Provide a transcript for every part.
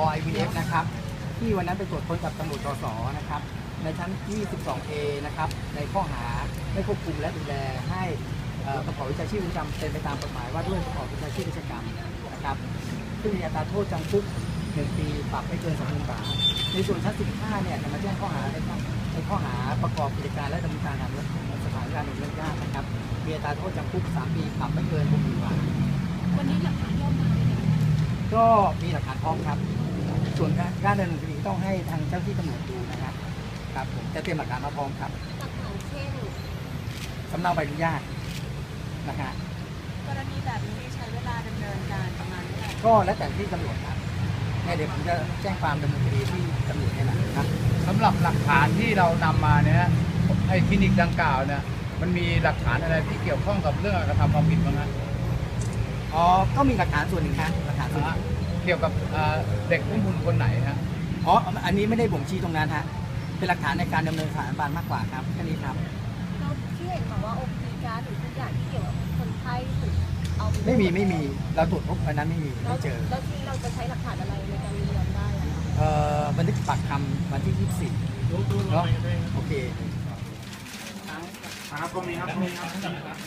อ IVF นะครับ ที่วันนั้นไปตรวจค้นกับตำรวจตสนะครับ ในชั้น 22A นะครับ ในข้อหาไม่ควบคุมและดูแลให้ประกอบวิชาชีพประจำเป็นไปตามกฎหมายว่าด้วยประกอบวิชาชีพราชการนะครับซึ่งมีอัตราโทษจำคุก1ปีปรับไม่เกิน2,000บาท ในส่วนชั้น15เนี่ยจะมาแจ้งข้อหาในข้อในข้อหาประกอบกิจการและดำเนินการตามสถานการณ์หนึ่งเรื่องยากนะครับมีอัตราโทษจำคุก3ปีปรับไม่เกิน6,000บาท วันนี้หลักฐานที่เอามาเป็นยังไง ก็มีหลักฐานพร้อมครับ ส่วนการดำเนินคดีต้องให้ทางเจ้าที่ตำรวจดูนะครับครับผมจะเตรียมหลักฐานมาพร้อมครับหลักฐานเช่นสำเนาใบอนุญาตนะฮะกรณีแบบนี้ใช้เวลาดำเนินการประมาณเท่าไหร่ก็แล้วแต่ที่ตำรวจครับเนี่ยเดี๋ยวผมจะแจ้งความดำเนินคดีที่ตำรวจเนี่ยนะครับสำหรับหลักฐานที่เรานำมาเนี่ยไอ้คลินิกดังกล่าวเนี่ยมันมีหลักฐานอะไรที่เกี่ยวข้องกับเรื่องกระทำความผิดบ้างฮะ อ๋อ ก็มีหลักฐานส่วนหนึ่งครับหลักฐานส่วนหนึ่งเกี่ยวกับเอ่อเด็กผู้บุญคนไหนฮะอ๋อ อันนี้ไม่ได้บ่งชี้ตรงนั้นฮะ เป็นหลักฐานในการดำเนินสถานบาลมากกว่าครับแค่นี้ครับ เราที่เห็นบอกว่าโอพีการหรือทุกอย่างที่เกี่ยวกับคนไข้ถูกเอาปไม่มีไม่มี เราตรวจพบอันนั้นไม่มีแล้ไม่วเจอ แล้วที่เราจะใช้หลักฐานอะไรในการยืนยันได้อะคะเอ่อบันทึกปากคำวันที่ 24เนาะโอเค ครับตรงนี้ครับตรงนี้ครับ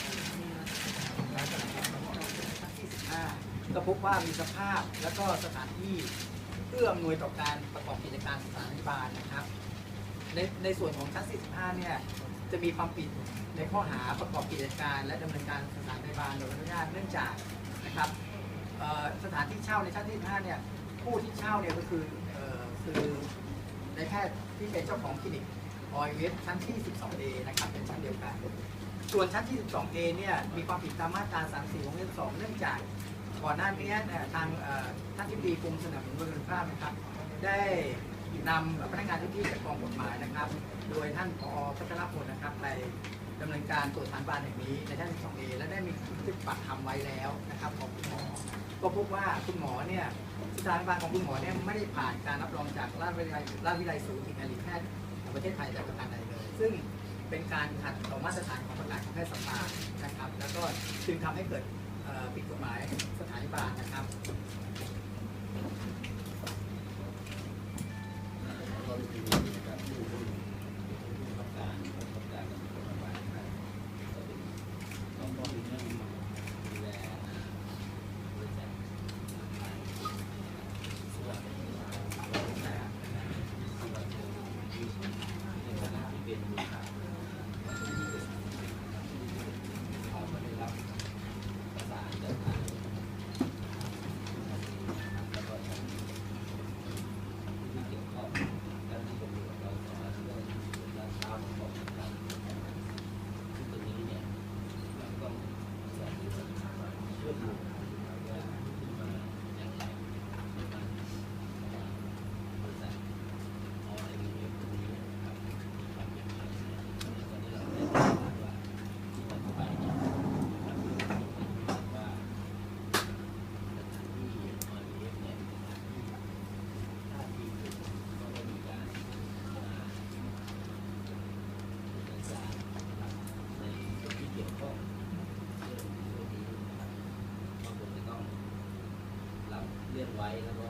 ก็พบว่ามีสภาพแล้วก็สถานที่เอื้ออำนวยต่อการประกอบกิจการสถานบาลนะครับ ในในส่วนของชั้น 45 เนี่ยจะมีความผิดในข้อหาประกอบกิจการและดำเนินการสถานพยาบาลโดยอนุญาตเนื่องจากนะครับสถานที่เช่าในชั้นที่5เนี่ยผู้ที่เช่าเนี่ยก็คือเอ่อคือในแพทย์ที่เป็นเจ้าของคลินิกออยเวสชั้นที่ 12A นะครับเป็นชั้นเดียวกัน ส่วนชั้นที่ 12A เนี่ยมีความผิดตามมาตรา 34วงเล็บ2เนื่องจากก่อนหน้านี้ทางท่านทิบดีกรมสนับสนุนบริการภาพนะครับ ได้นำพนักงานที่ที่จากกองกฎหมายนะครับ โดยท่านผอพัฒนพลนะครับไปดำเนินการตรวจสารบานแห่งนี้ในชั้น 12A และได้มีบันทึกปากคำไว้แล้วนะครับของคุณหมอ ก็พบว่าคุณหมอเนี่ยสถานบาลของคุณหมอเนี่ยไม่ได้ผ่านการรับรองจากราชวิทยาลัยราชวิทยาลัยสูตินรีแพทย์แห่งประเทศไทยแต่ประการใดเลย ซึ่งเป็นการขัดต่อมาตรฐานของ ประกาศของแพทย์สัมภานะครับ แล้วก็จึงทำให้เกิดผิดกฎหมายสถานบาลนะครับ แล้วก็